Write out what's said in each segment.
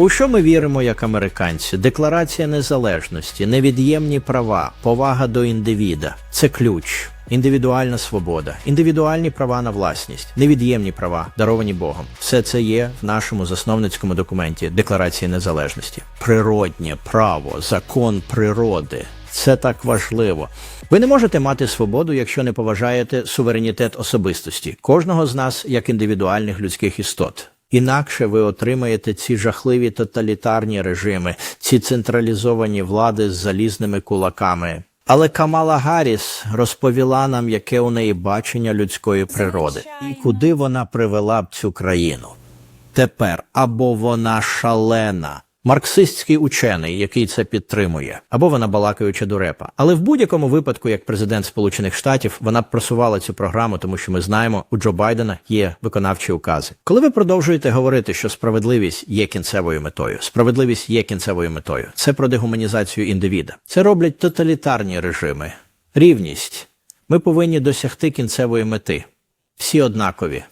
У що ми віримо як американці? Декларація незалежності, невід'ємні права, повага до індивіда це ключ. Індивідуальна свобода, індивідуальні права на власність, невід'ємні права, даровані Богом. Все це є в нашому засновницькому документі Декларації незалежності. Природнє право, закон природи. Це так важливо. Ви не можете мати свободу, якщо не поважаєте суверенітет особистості кожного з нас як індивідуальних людських істот. Інакше ви отримаєте ці жахливі тоталітарні режими, ці централізовані влади з залізними кулаками. Але Камала Гарріс розповіла нам, яке у неї бачення людської природи і куди вона привела б цю країну. Тепер або вона шалена, марксистський учений, який це підтримує, або вона балакаюча дурепа. Але в будь-якому випадку, як президент Сполучених Штатів, вона просувала цю програму, тому що ми знаємо, у Джо Байдена є виконавчі укази. Коли ви продовжуєте говорити, що справедливість є кінцевою метою, справедливість є кінцевою метою. Це про дегуманізацію індивіда. Це роблять тоталітарні режими. Рівність. Ми повинні досягти кінцевої мети. Всі однакові.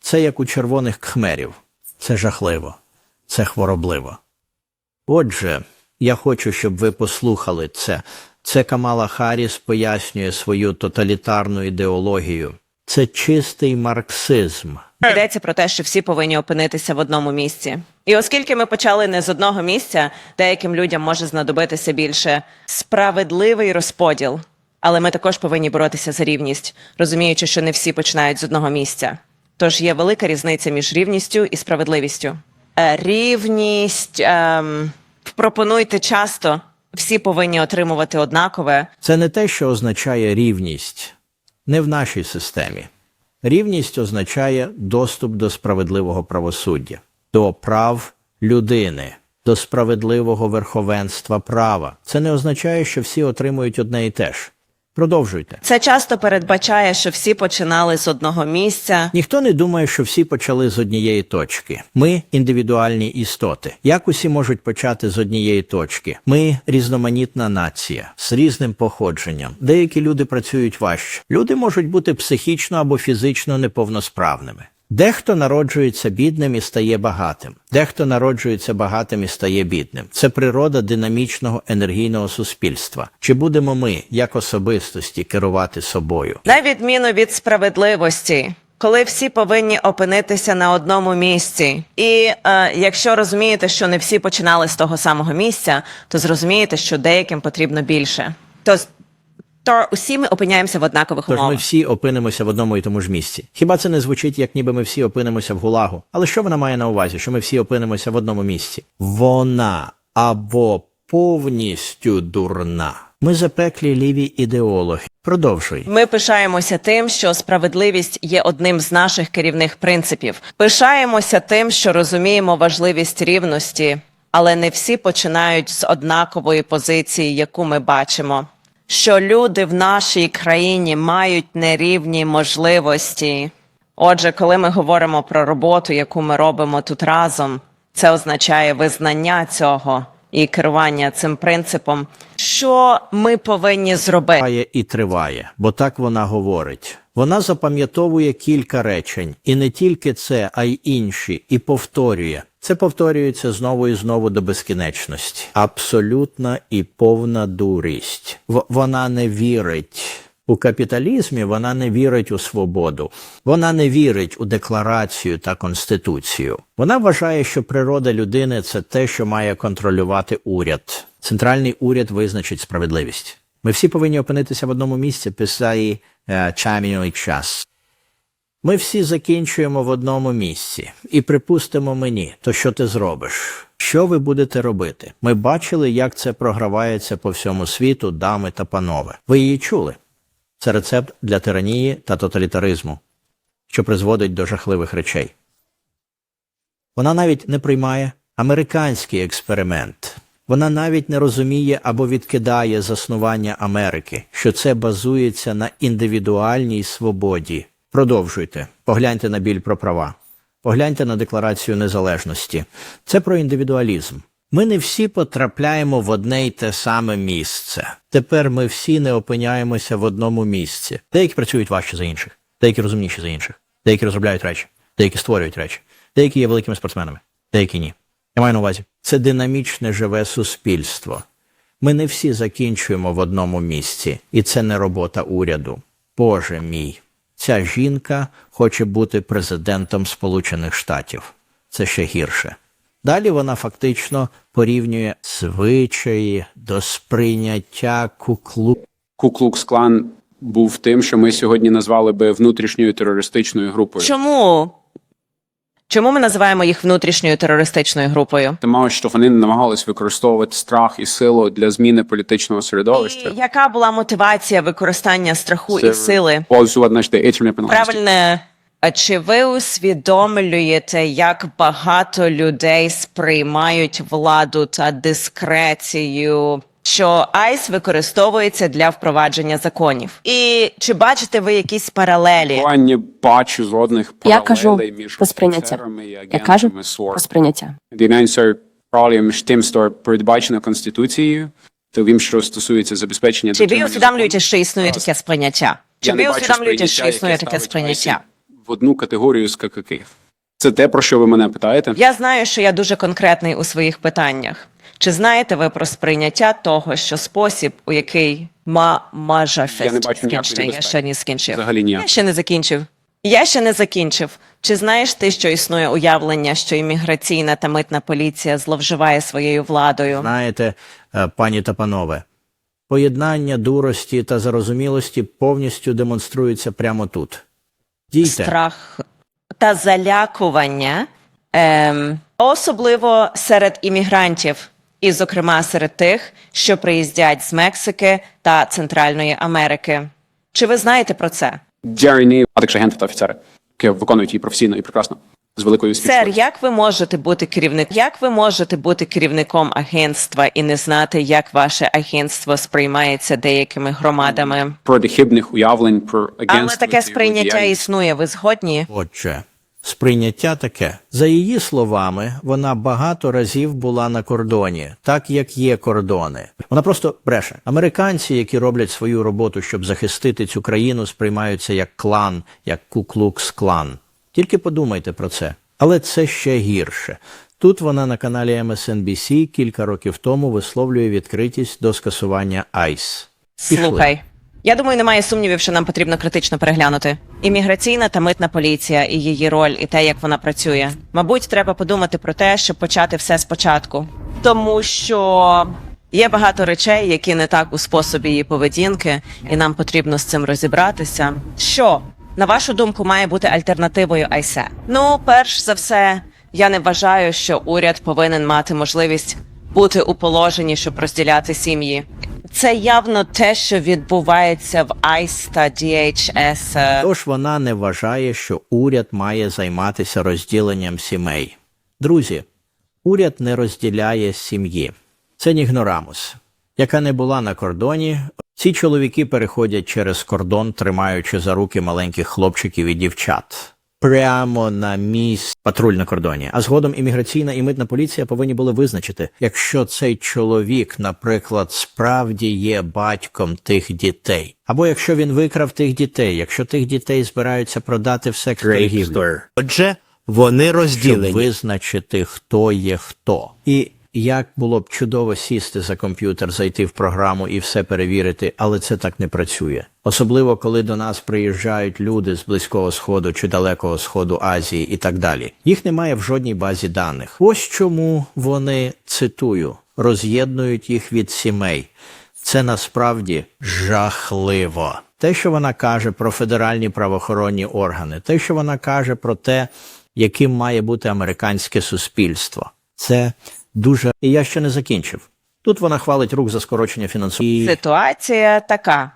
Це як у червоних кхмерів. Це жахливо, це хворобливо. Отже, я хочу, щоб ви послухали це. Це Камала Харріс пояснює свою тоталітарну ідеологію. Це чистий марксизм. Йдеться про те, що всі повинні опинитися в одному місці. І оскільки ми почали не з одного місця, деяким людям може знадобитися більше справедливий розподіл. Але ми також повинні боротися за рівність, розуміючи, що не всі починають з одного місця. Тож є велика різниця між рівністю і справедливістю. Е, Рівність ем, пропонуйте часто. Всі повинні отримувати однакове. Це не те, що означає рівність, не в нашій системі. Рівність означає доступ до справедливого правосуддя, до прав людини, до справедливого верховенства права. Це не означає, що всі отримують одне і те ж. Продовжуйте. Це часто передбачає, що всі починали з одного місця. Ніхто не думає, що всі почали з однієї точки. Ми індивідуальні істоти. Як усі можуть почати з однієї точки? Ми різноманітна нація з різним походженням. Деякі люди працюють важче. Люди можуть бути психічно або фізично неповносправними. Дехто народжується бідним і стає багатим, дехто народжується багатим і стає бідним. Це природа динамічного енергійного суспільства. Чи будемо ми, як особистості, керувати собою? На відміну від справедливості, коли всі повинні опинитися на одному місці. І е, якщо розумієте, що не всі починали з того самого місця, то зрозумієте, що деяким потрібно більше. То, то усі ми опиняємося в однакових Тож ми всі опинимося в одному і тому ж місці. Хіба це не звучить, як ніби ми всі опинимося в гулагу? Але що вона має на увазі, що ми всі опинимося в одному місці? Вона або повністю дурна. Ми запеклі ліві ідеологи. Продовжуй. Ми пишаємося тим, що справедливість є одним з наших керівних принципів. Пишаємося тим, що розуміємо важливість рівності, але не всі починають з однакової позиції, яку ми бачимо. Що люди в нашій країні мають нерівні можливості. Отже, коли ми говоримо про роботу, яку ми робимо тут разом, це означає визнання цього і керування цим принципом. Що ми повинні зробити? Триває і триває, бо так вона говорить. Вона запам'ятовує кілька речень, і не тільки це, а й інші, і повторює. Це повторюється знову і знову до безкінечності. Абсолютна і повна дурість. В- вона не вірить. У капіталізмі вона не вірить у свободу, вона не вірить у декларацію та конституцію. Вона вважає, що природа людини це те, що має контролювати уряд. Центральний уряд визначить справедливість. Ми всі повинні опинитися в одному місці, писає е, Чаміо час. Ми всі закінчуємо в одному місці, і припустимо мені, то що ти зробиш? Що ви будете робити? Ми бачили, як це програвається по всьому світу, дами та панове. Ви її чули? Це рецепт для тиранії та тоталітаризму, що призводить до жахливих речей. Вона навіть не приймає американський експеримент. Вона навіть не розуміє або відкидає заснування Америки, що це базується на індивідуальній свободі. Продовжуйте, погляньте на біль про права, погляньте на декларацію незалежності. Це про індивідуалізм. Ми не всі потрапляємо в одне й те саме місце. Тепер ми всі не опиняємося в одному місці. Деякі працюють важче за інших, деякі розумніші за інших, деякі розробляють речі, деякі створюють речі, деякі є великими спортсменами, деякі ні. Я маю на увазі, Це динамічне живе суспільство. Ми не всі закінчуємо в одному місці, і це не робота уряду. Боже мій, ця жінка хоче бути президентом Сполучених Штатів. Це ще гірше. Далі вона фактично порівнює звичаї до сприйняття куклу. Куклукс-клан був тим, що ми сьогодні назвали би внутрішньою терористичною групою. Чому? Чому ми називаємо їх внутрішньою терористичною групою? Тому що вони намагались використовувати страх і силу для зміни політичного середовища. І яка була мотивація використання страху і сили? Правильне. А чи ви усвідомлюєте, як багато людей сприймають владу та дискрецію, що айс використовується для впровадження законів? І чи бачите ви якісь паралелі? Я не бачу жодних Я кажу паралелей між про сприйняття. офіцерами і Я кажу агентами про сприйняття. Проблем між тим, що передбачено Конституцією, та тим, що стосується забезпечення Чи ви усвідомлюєте, що існує таке сприйняття? Чи ви усвідомлюєте, що сприйняття, існує таке сприйняття? В одну категорію з ККК. Це те, про що ви мене питаєте? Я знаю, що я дуже конкретний у своїх питаннях. Чи знаєте ви про сприйняття того, що спосіб, у який ма мажа Я не бачу ніякої скінчив, я ще не скінчив. Взагалі ніяк. Я ще не закінчив. Я ще не закінчив. Чи знаєш ти, що існує уявлення, що імміграційна та митна поліція зловживає своєю владою? Знаєте, е, пані та панове, поєднання дурості та зарозумілості повністю демонструється прямо тут. Дійте. Страх та залякування, ем, особливо серед іммігрантів, і, зокрема, серед тих, що приїздять з Мексики та Центральної Америки. Чи ви знаєте про це? Також агенти та офіцери, які виконують її професійно і прекрасно з великою Сер, як ви можете бути керівником? Як ви можете бути керівником агентства і не знати, як ваше агентство сприймається деякими громадами? проти хибних уявлень про агентство. Але таке сприйняття існує. Ви згодні? Отже, сприйняття таке. За її словами, вона багато разів була на кордоні, так як є кордони. Вона просто бреше. Американці, які роблять свою роботу, щоб захистити цю країну, сприймаються як клан, як Куклукс-клан. Тільки подумайте про це. Але це ще гірше. Тут вона на каналі MSNBC кілька років тому висловлює відкритість до скасування ICE. Пішли. Слухай. Я думаю, немає сумнівів, що нам потрібно критично переглянути. Імміграційна та митна поліція і її роль, і те, як вона працює. Мабуть, треба подумати про те, щоб почати все спочатку. Тому що є багато речей, які не так у способі її поведінки, і нам потрібно з цим розібратися. Що, на вашу думку, має бути альтернативою ICE? Ну, перш за все, я не вважаю, що уряд повинен мати можливість бути у положенні, щоб розділяти сім'ї. Це явно те, що відбувається в ICE та DHS. е, Тож вона не вважає, що уряд має займатися розділенням сімей. Друзі, уряд не розділяє сім'ї. Це Нігнорамус, яка не була на кордоні. Ці чоловіки переходять через кордон, тримаючи за руки маленьких хлопчиків і дівчат. Прямо на місць патруль на кордоні. А згодом імміграційна і митна поліція повинні були визначити, якщо цей чоловік, наприклад, справді є батьком тих дітей, або якщо він викрав тих дітей, якщо тих дітей збираються продати в секс торгівлю. Отже, вони щоб визначити, хто є хто. І як було б чудово сісти за комп'ютер, зайти в програму і все перевірити, але це так не працює. Особливо коли до нас приїжджають люди з близького сходу чи далекого сходу Азії і так далі. Їх немає в жодній базі даних. Ось чому вони цитую роз'єднують їх від сімей. Це насправді жахливо. Те, що вона каже про федеральні правоохоронні органи, те, що вона каже про те, яким має бути американське суспільство, це дуже. І я ще не закінчив. Тут вона хвалить рук за скорочення фінансування. Ситуація така: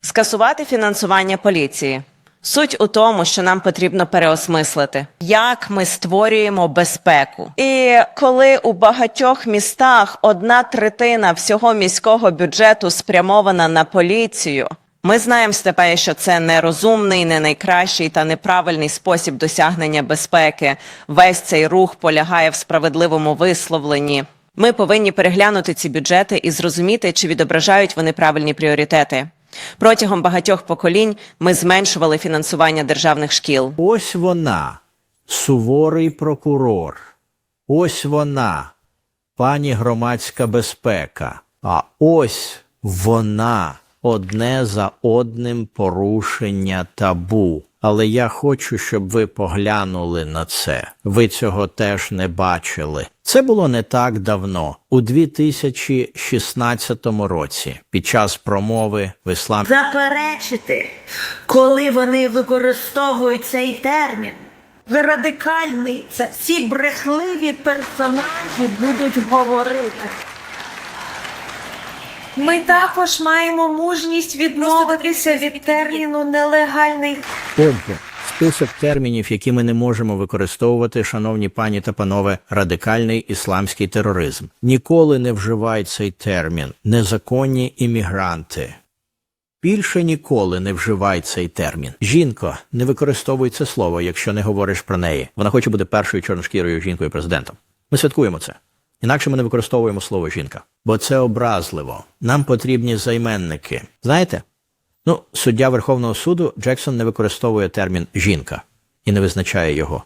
скасувати фінансування поліції. Суть у тому, що нам потрібно переосмислити, як ми створюємо безпеку. І коли у багатьох містах одна третина всього міського бюджету спрямована на поліцію, ми знаємо Степе, що це нерозумний, не найкращий та неправильний спосіб досягнення безпеки. Весь цей рух полягає в справедливому висловленні. Ми повинні переглянути ці бюджети і зрозуміти, чи відображають вони правильні пріоритети. Протягом багатьох поколінь ми зменшували фінансування державних шкіл. Ось вона, суворий прокурор. Ось вона, пані громадська безпека. А ось вона одне за одним порушення табу. Але я хочу, щоб ви поглянули на це. Ви цього теж не бачили. Це було не так давно, у 2016 році, під час промови в іслам. заперечити, коли вони використовують цей термін. Ви радикальний, це ці брехливі персонажі будуть говорити. Ми також маємо мужність відмовитися від терміну нелегальний список термінів, які ми не можемо використовувати, шановні пані та панове, радикальний ісламський тероризм. Ніколи не вживай цей термін незаконні іммігранти. Більше ніколи не вживай цей термін. Жінко, не використовуй це слово, якщо не говориш про неї. Вона хоче бути першою чорношкірою жінкою президентом. Ми святкуємо це. Інакше ми не використовуємо слово жінка, бо це образливо. Нам потрібні займенники. Знаєте? Ну, суддя Верховного суду Джексон не використовує термін жінка і не визначає його.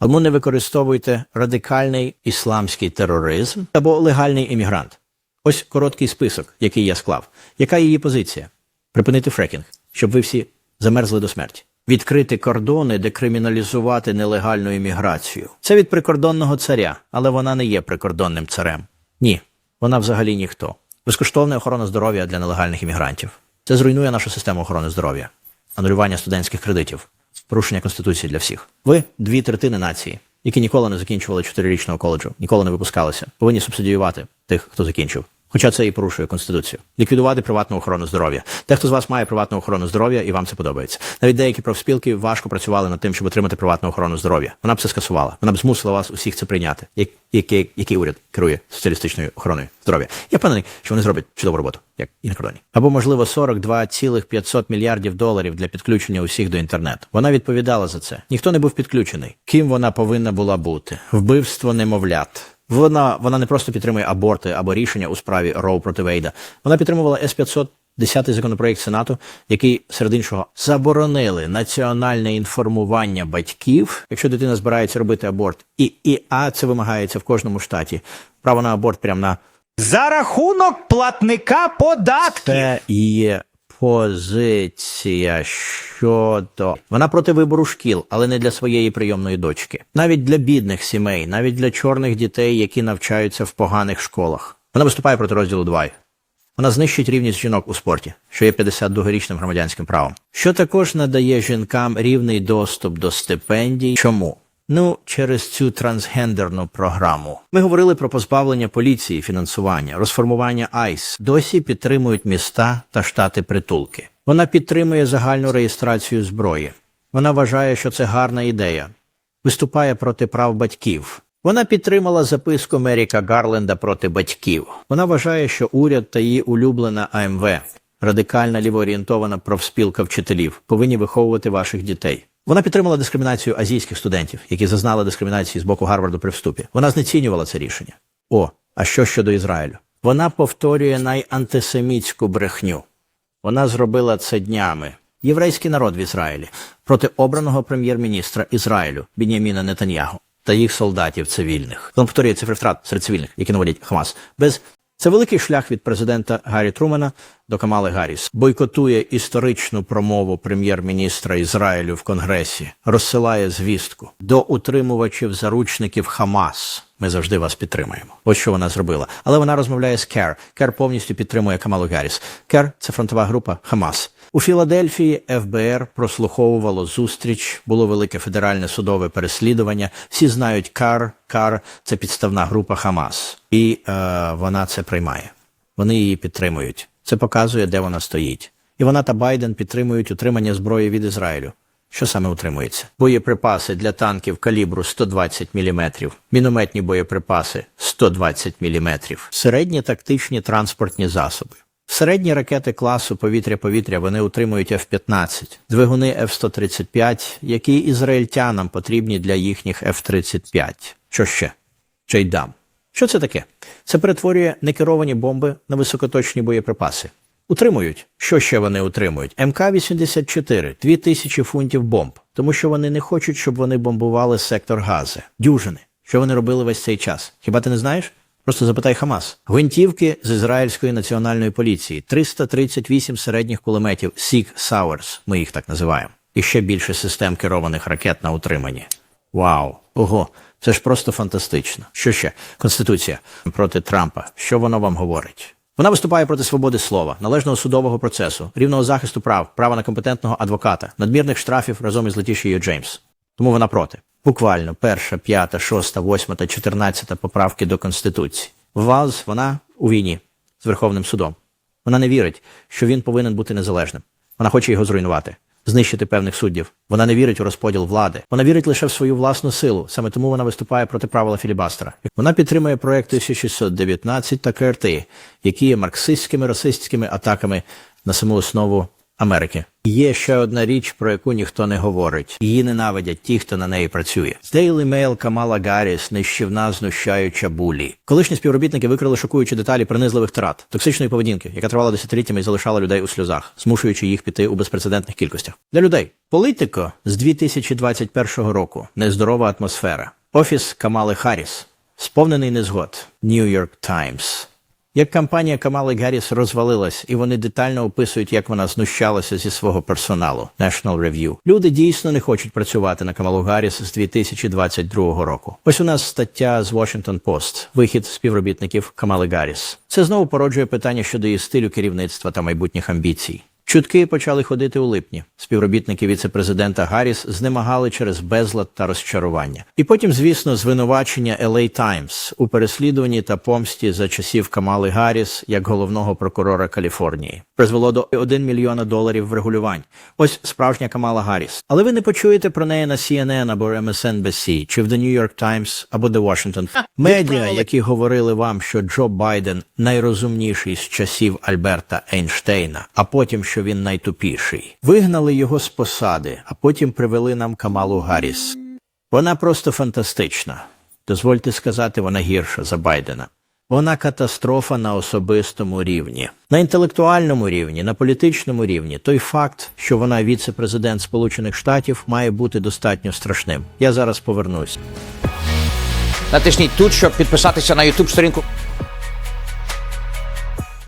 Тому не використовуйте радикальний ісламський тероризм або легальний іммігрант. Ось короткий список, який я склав. Яка її позиція? Припинити фрекінг, щоб ви всі замерзли до смерті. Відкрити кордони, декриміналізувати нелегальну імміграцію. Це від прикордонного царя, але вона не є прикордонним царем. Ні, вона взагалі ніхто. Безкоштовна охорона здоров'я для нелегальних іммігрантів. Це зруйнує нашу систему охорони здоров'я, анулювання студентських кредитів, порушення конституції для всіх. Ви дві третини нації, які ніколи не закінчували чотирирічного коледжу, ніколи не випускалися, повинні субсидіювати тих, хто закінчив. Хоча це і порушує конституцію. Ліквідувати приватну охорону здоров'я. Дехто з вас має приватну охорону здоров'я, і вам це подобається. Навіть деякі профспілки важко працювали над тим, щоб отримати приватну охорону здоров'я. Вона б це скасувала. Вона б змусила вас усіх це прийняти. Який, який уряд керує соціалістичною охороною здоров'я? Я впевнений, що вони зроблять чудову роботу, як і на кордоні. Або можливо 42,500 мільярдів доларів для підключення усіх до інтернету. Вона відповідала за це. Ніхто не був підключений. Ким вона повинна була бути? Вбивство немовлят. Вона, вона не просто підтримує аборти або рішення у справі Роу проти Вейда. Вона підтримувала С-500, 10-й законопроект Сенату, який, серед іншого, заборонили національне інформування батьків, якщо дитина збирається робити аборт. І, і а це вимагається в кожному штаті. Право на аборт прямо на За рахунок платника податків. це є позиція щодо вона проти вибору шкіл, але не для своєї прийомної дочки, навіть для бідних сімей, навіть для чорних дітей, які навчаються в поганих школах. Вона виступає проти розділу 2. Вона знищить рівність жінок у спорті, що є 52-річним громадянським правом, що також надає жінкам рівний доступ до стипендій. Чому? Ну, через цю трансгендерну програму. Ми говорили про позбавлення поліції фінансування, розформування АЙС. Досі підтримують міста та штати притулки. Вона підтримує загальну реєстрацію зброї. Вона вважає, що це гарна ідея. Виступає проти прав батьків. Вона підтримала записку Меріка Гарленда проти батьків. Вона вважає, що уряд та її улюблена АМВ, радикальна лівоорієнтована профспілка вчителів, повинні виховувати ваших дітей. Вона підтримала дискримінацію азійських студентів, які зазнали дискримінації з боку Гарварду при вступі. Вона знецінювала це рішення. О, а що щодо Ізраїлю? Вона повторює найантисемітську брехню. Вона зробила це днями. Єврейський народ в Ізраїлі проти обраного прем'єр-міністра Ізраїлю Біняміна Нетаньягу та їх солдатів цивільних. Він повторює цифри втрат серед цивільних, які наводять Хамас. Без це великий шлях від президента Гаррі Трумена до Камали Гарріс. Бойкотує історичну промову прем'єр-міністра Ізраїлю в Конгресі, розсилає звістку до утримувачів заручників Хамас. Ми завжди вас підтримуємо. Ось що вона зробила. Але вона розмовляє з Кер. Кер повністю підтримує Камалу Гарріс. Кер це фронтова група Хамас. У Філадельфії ФБР прослуховувало зустріч, було велике федеральне судове переслідування. Всі знають Кар. Кар це підставна група Хамас, і е, вона це приймає. Вони її підтримують. Це показує, де вона стоїть. І вона та Байден підтримують утримання зброї від Ізраїлю. Що саме утримується? Боєприпаси для танків калібру 120 мм, мінометні боєприпаси 120 мм, середні тактичні транспортні засоби. Середні ракети класу повітря-повітря вони утримують F-15, двигуни F-135, які ізраїльтянам потрібні для їхніх F-35. Що ще? Чайдам. Що це таке? Це перетворює некеровані бомби на високоточні боєприпаси. Утримують. Що ще вони утримують? МК-84 – 2000 фунтів бомб, тому що вони не хочуть, щоб вони бомбували сектор Гази. Дюжини. Що вони робили весь цей час? Хіба ти не знаєш? Просто запитай Хамас. Гвинтівки з ізраїльської національної поліції, 338 середніх кулеметів Сік Сауерс, ми їх так називаємо, і ще більше систем керованих ракет на утриманні. Вау! Ого, це ж просто фантастично. Що ще? Конституція проти Трампа. Що воно вам говорить? Вона виступає проти свободи слова, належного судового процесу, рівного захисту прав, права на компетентного адвоката, надмірних штрафів разом із Летішією Джеймс. Тому вона проти. Буквально перша, п'ята, шоста, восьма та чотирнадцята поправки до Конституції. Валз вона у війні з Верховним судом. Вона не вірить, що він повинен бути незалежним. Вона хоче його зруйнувати, знищити певних суддів. Вона не вірить у розподіл влади. Вона вірить лише в свою власну силу. Саме тому вона виступає проти правила філібастера. Вона підтримує проект 1619 та КРТ, які є марксистськими расистськими атаками на саму основу Америки. Є ще одна річ, про яку ніхто не говорить. Її ненавидять ті, хто на неї працює. З Daily Mail Камала Гарріс нищівна знущаюча булі. Колишні співробітники викрили шокуючі деталі принизливих трат, токсичної поведінки, яка тривала десятиліттями і залишала людей у сльозах, змушуючи їх піти у безпрецедентних кількостях. Для людей політико з 2021 року нездорова атмосфера. Офіс Камали Харріс сповнений незгод. New York Times. Як кампанія Камали Гарріс розвалилась, і вони детально описують, як вона знущалася зі свого персоналу. National Review. Люди дійсно не хочуть працювати на Камалу Гарріс з 2022 року. Ось у нас стаття з Washington Post. Вихід співробітників Камали Гарріс. Це знову породжує питання щодо її стилю керівництва та майбутніх амбіцій. Чутки почали ходити у липні. Співробітники віце-президента Гарріс знемагали через безлад та розчарування. І потім, звісно, звинувачення LA Times у переслідуванні та помсті за часів Камали Гарріс як головного прокурора Каліфорнії призвело до 1 мільйона доларів врегулювань. Ось справжня Камала Гарріс. Але ви не почуєте про неї на CNN або MSNBC, чи в The New York Times або The Washington. Медіа, які говорили вам, що Джо Байден найрозумніший з часів Альберта Ейнштейна, а потім, що він найтупіший. Вигнали його з посади, а потім привели нам Камалу Гарріс. Вона просто фантастична. Дозвольте сказати, вона гірша за Байдена. Вона катастрофа на особистому рівні, на інтелектуальному рівні, на політичному рівні. Той факт, що вона віце-президент Сполучених Штатів, має бути достатньо страшним. Я зараз повернусь. Натисніть тут, щоб підписатися на YouTube сторінку.